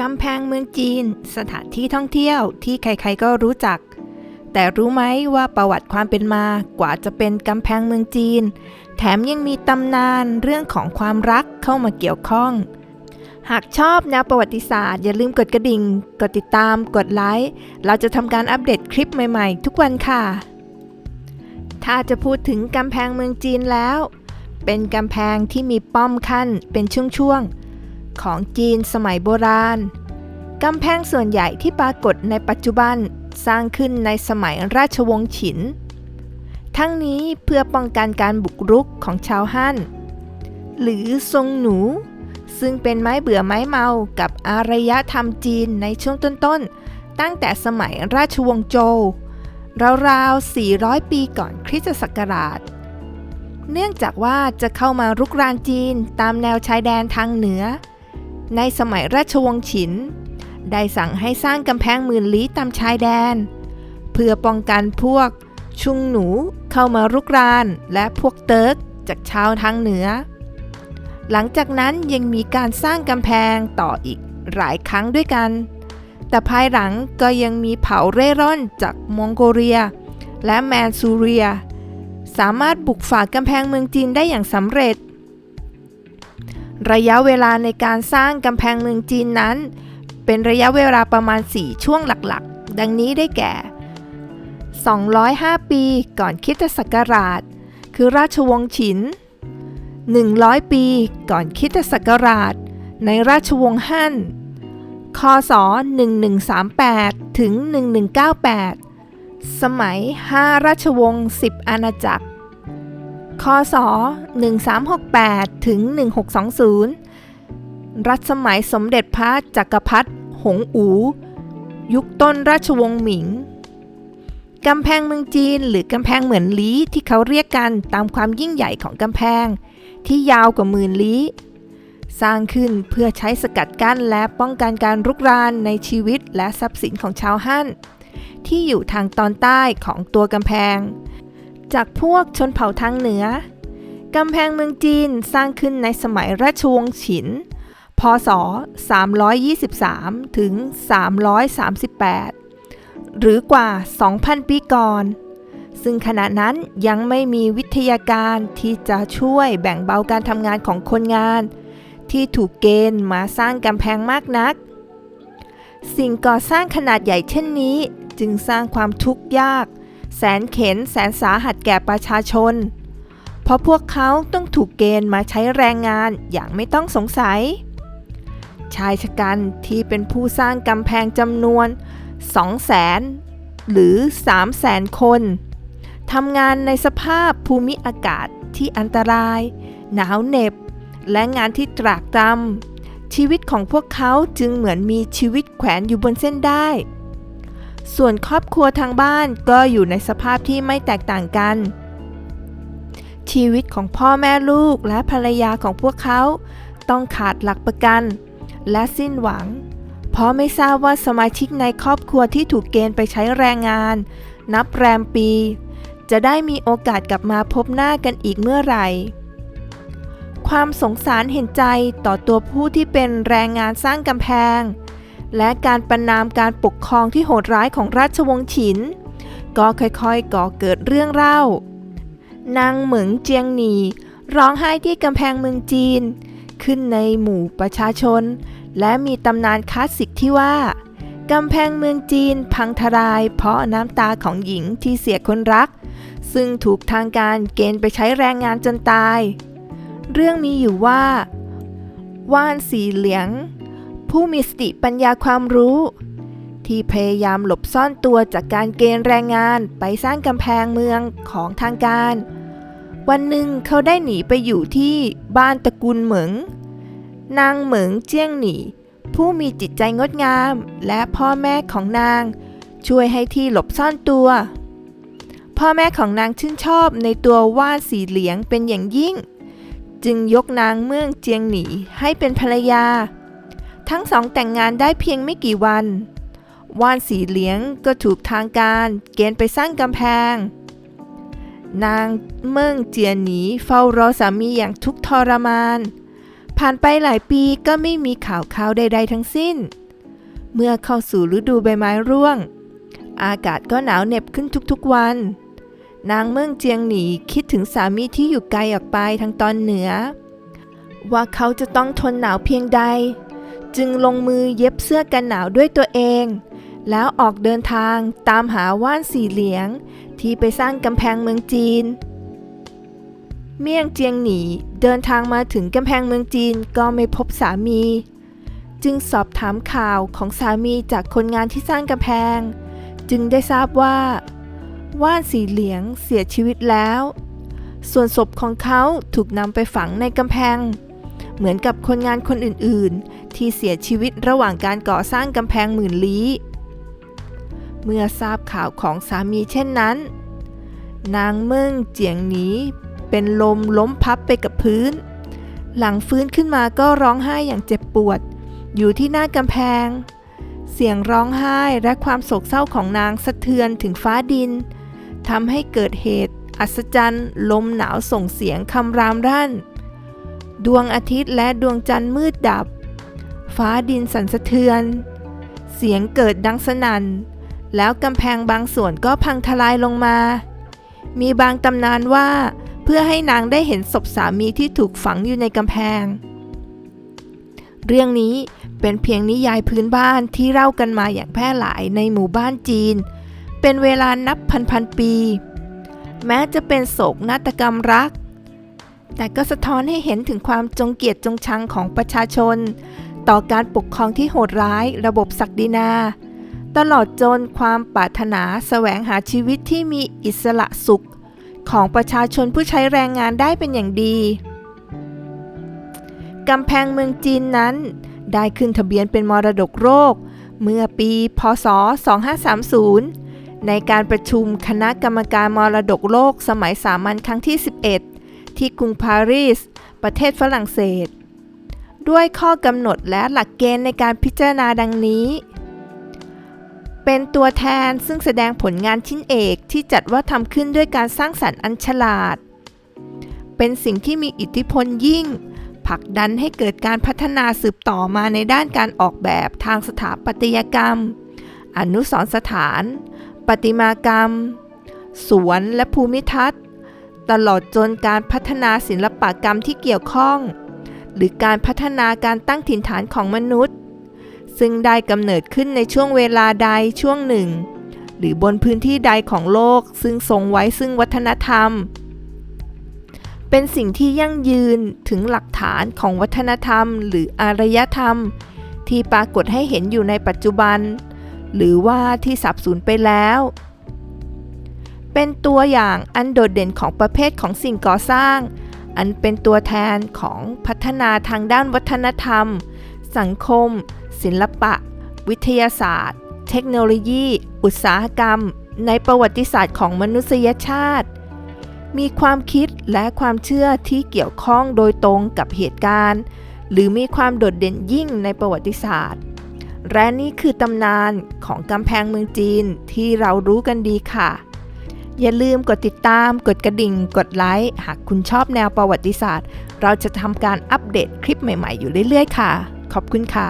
กำแพงเมืองจีน สถานที่ท่องเที่ยวที่ใครๆก็รู้จัก แต่รู้ไหมว่าประวัติความเป็นมากว่าจะเป็นกำแพงเมืองจีน แถมยังมีตำนานเรื่องของความรักเข้ามาเกี่ยวข้อง หากชอบแนวประวัติศาสตร์อย่าลืมกดกระดิ่ง กดติดตาม กดไลค์ เราจะทำการอัปเดตคลิปใหม่ๆ ทุกวันค่ะ ถ้าจะพูดถึงกำแพงเมืองจีนแล้ว เป็นกำแพงที่มีป้อมขั้นเป็นช่วงๆ ของจีนสมัยโบราณ กำแพงส่วนใหญ่ที่ปรากฏในปัจจุบันสร้างขึ้นในสมัยราชวงศ์ฉิน ทั้งนี้เพื่อป้องกันการบุกรุกของชาวฮั่น หรือทรงหนู ซึ่งเป็นไม้เบื่อไม้เมากับอารยธรรมจีนในช่วงต้นๆ ตั้งแต่สมัยราชวงศ์โจวราวๆ 400 ปีก่อนคริสตศักราช เนื่องจากว่าจะเข้ามารุกรานจีนตามแนวชายแดนทางเหนือ ในสมัยราชวงศ์ฉิน ได้สั่งให้สร้างกำแพงหมื่นลี้ตามชายแดน เพื่อป้องกันพวกชุงหนูเข้ามารุกราน และพวกเติร์กจากชาวทางเหนือ หลังจากนั้นยังมีการสร้างกำแพงต่ออีกหลายครั้งด้วยกัน แต่ภายหลังก็ยังมีเผ่าเร่ร่อนจากมองโกเลีย และแมนซูเรีย สามารถบุกฝ่ากำแพงเมืองจีนได้อย่างสำเร็จ ระยะเวลาในการสร้างกำแพงเมืองจีนนั้น เป็นระยะเวลาประมาณ 4 ช่วงหลักๆ ดังนี้ได้แก่ 205 ปีก่อนคริสตศักราช คือราชวงศ์ฉิน 100 ปีก่อนคริสตศักราช ในราชวงศ์ฮั่น คศ 1138 ถึง 1198 สมัย 5 ราชวงศ์ 10 อาณาจักร คศ 1368 ถึง 1620 รัชสมัยสมเด็จพระจักรพรรดิหงอู ยุคต้นราชวงศ์หมิง กำแพงเมืองจีนหรือกำแพงเหมือนลี้ที่เขาเรียกกันตามความยิ่งใหญ่ของกำแพง ที่ยาวกว่าหมื่นลี้ สร้างขึ้นเพื่อใช้สกัดกั้นและป้องกันการรุกรานในชีวิตและทรัพย์สินของชาวฮั่นที่อยู่ทางตอนใต้ของตัวกำแพง จากพวกชนเผ่าทางเหนือกำแพงเมืองจีนสร้างขึ้นในสมัยราชวงศ์ฉิน พศ 323 ถึง 338 หรือกว่า 2,000 ปีก่อน ซึ่งขณะนั้นยังไม่มีวิทยาการที่จะช่วยแบ่งเบาการทำงานของคนงาน ที่ถูกเกณฑ์มาสร้างกำแพงมากนัก สิ่งก่อสร้างขนาดใหญ่เช่นนี้ จึงสร้างความทุกข์ยาก แสนเข็นแสนสาหัสแก่ประชาชน เพราะพวกเขาต้องถูกเกณฑ์มาใช้แรงงานอย่างไม่ต้องสงสัย ชายชะกันที่เป็นผู้สร้างกำแพงจำนวน200,000หรือ 300,000คนทำงานในสภาพภูมิอากาศที่อันตราย หนาวเหน็บ และงานที่ตรากตรำชีวิตของพวกเขาจึงเหมือนมีชีวิตแขวนอยู่บนเส้นได้ ส่วนครอบครัวทางบ้านก็อยู่ในสภาพที่ไม่แตกต่างกัน ชีวิตของพ่อแม่ลูกและภรรยาของพวกเขา ต้องขาดหลักประกัน และสิ้นหวัง เพราะไม่ทราบว่าสมาชิกในครอบครัวที่ถูกเกณฑ์ไปใช้แรงงาน นับแรมปี จะได้มีโอกาสกลับมาพบหน้ากันอีกเมื่อไหร่ความสงสารเห็นใจต่อตัวผู้ที่เป็นแรงงานสร้างกำแพง และการประนามการปกครองที่โหดร้ายของราชวงศ์ฉิน ก็ค่อยๆก่อเกิดเรื่องเล่านางเหมิงเจียงหนี ร้องไห้ที่กำแพงเมืองจีน ขึ้นในหมู่ประชาชน และมีตำนานคลาสสิกที่ว่ากำแพงเมืองจีนพังทลาย เพราะน้ำตาของหญิงที่เสียคนรัก ซึ่งถูกทางการเกณฑ์ไปใช้แรงงานจนตาย เรื่องมีอยู่ว่า ว่านสีเหลียง ผู้มีสติปัญญาความรู้ ที่พยายามหลบซ่อนตัวจากการเกณฑ์แรงงานไปสร้างกำแพงเมืองของทางการ วันหนึ่งเขาได้หนีไปอยู่ที่บ้านตระกูลเหมิง นางเหมิงเจี้ยงหนีผู้มีจิตใจงดงาม และพ่อแม่ของนาง ช่วยให้ที่หลบซ่อนตัว พ่อแม่ของนางชื่นชอบในตัวว่านสีเหลียงเป็นอย่างยิ่ง จึงยกนางเมืองเจียงหนีให้เป็นภรรยา ทั้งสองแต่งงานได้เพียงไม่กี่วัน ว่านสีเหลียงก็ถูกทางการเกณฑ์ไปสร้างกำแพง นางเมืองเจียหนีเฝ้ารอสามีอย่างทุกทรมาน ผ่านไปหลายปีก็ไม่มีข่าวข่าวใดๆทั้งสิ้น เมื่อเข้าสู่ฤดูใบไม้ร่วง อากาศก็หนาวเหน็บขึ้นทุกๆวัน นางเมืองเจียงหนีคิดถึงสามีที่อยู่ไกลออกไปทางตอนเหนือ ว่าเขาจะต้องทนหนาวเพียงใด จึงลงมือเย็บเสื้อกันหนาวด้วยตัวเอง แล้วออกเดินทางตามหาว่านสีเหลียง ที่ไปสร้างกำแพงเมืองจีน เมี่ยงเจียงหนีเดินทางมาถึงกำแพงเมืองจีนก็ไม่พบสามี จึงสอบถามข่าวของสามีจากคนงานที่สร้างกำแพง จึงได้ทราบว่า ว่านสีเหลียงเสียชีวิตแล้ว ส่วนศพของเขาถูกนำไปฝังในกำแพง เหมือนกับคนงานคนอื่นๆ ที่เสียชีวิตระหว่างการก่อสร้างกำแพงหมื่นลี้ เมื่อทราบข่าวของสามีเช่นนั้น นางเมิ่งเจียงหนีเป็นลมล้มพับไปกับพื้น หลังฟื้นขึ้นมาก็ร้องไห้อย่างเจ็บปวด อยู่ที่หน้ากำแพง เสียงร้องไห้และความโศกเศร้าของนางสะเทือนถึงฟ้าดินทำให้เกิดเหตุ อัศจรรย์ ลมหนาวส่งเสียงคำรามรั่น ดวงอาทิตย์และดวงจันทร์มืดดับ ฟ้าดินสั่นสะเทือน เสียงเกิดดังสนั่น แล้วกำแพงบางส่วนก็พังทลายลงมา มีบางตำนานว่าเพื่อให้นางได้เห็นศพสามีที่ถูกฝังอยู่ในกำแพง เรื่องนี้เป็นเพียงนิยายพื้นบ้านที่เล่ากันมาอย่างแพร่หลายในหมู่บ้านจีน เป็นเวลานับพันพันปี แม้จะเป็นโศกนาฏกรรมรัก แต่ก็สะท้อนให้เห็นถึงความจงเกียจจงชังของประชาชน ต่อการปกครองที่โหดร้ายระบบศักดินา ตลอดจนความปรารถนาแสวงหาชีวิตที่มีอิสระสุข ของประชาชนผู้ใช้แรงงานได้เป็นอย่างดีกำแพงเมืองจีนนั้น ได้ขึ้นทะเบียนเป็นมรดกโลกเมื่อปี พศ 2530 ในการประชุมคณะกรรมการมรดกโลกสมัยสามัญครั้งที่ 11 ที่กรุงปารีส ประเทศฝรั่งเศส ด้วยข้อกำหนดและหลักเกณฑ์ในการพิจารณาดังนี้ เป็นตัวแทนซึ่งแสดงผลงานชิ้นเอกที่จัดว่าทำขึ้นด้วยการสร้างสรรค์อันฉลาด เป็นสิ่งที่มีอิทธิพลยิ่งผลักดันให้เกิดการพัฒนาสืบต่อมาในด้านการออกแบบทางสถาปัตยกรรม อนุสรณ์สถาน ประติมากรรม สวนและภูมิทัศน์ ตลอดจนการพัฒนาศิลปกรรมที่เกี่ยวข้อง หรือการพัฒนาการตั้งถิ่นฐานของมนุษย์ ซึ่งได้กำเนิดขึ้นในช่วงเวลาใดช่วงหนึ่ง หรือบนพื้นที่ใดของโลก ซึ่งทรงไว้ซึ่งวัฒนธรรม เป็นสิ่งที่ยั่งยืนถึงหลักฐานของวัฒนธรรม หรืออารยธรรม ที่ปรากฏให้เห็นอยู่ในปัจจุบัน หรือว่าที่สับสูญไปแล้ว เป็นตัวอย่างอันโดดเด่นของประเภทของสิ่งก่อสร้าง อันเป็นตัวแทนของพัฒนาทางด้านวัฒนธรรม สังคม ศิลปะ วิทยาศาสตร์ เทคโนโลยี อุตสาหกรรม ในประวัติศาสตร์ของมนุษยชาติ มีความคิดและความเชื่อที่เกี่ยวข้องโดยตรงกับเหตุการณ์ หรือมีความโดดเด่นยิ่งในประวัติศาสตร์ และนี่คือตำนานของกำแพงเมืองจีนที่เรารู้กันดีค่ะ อย่าลืมกดติดตาม กดกระดิ่ง กดไลค์หากคุณชอบแนวประวัติศาสตร์ เราจะทำการอัปเดตคลิปใหม่ๆอยู่เรื่อยๆค่ะ ขอบคุณค่ะ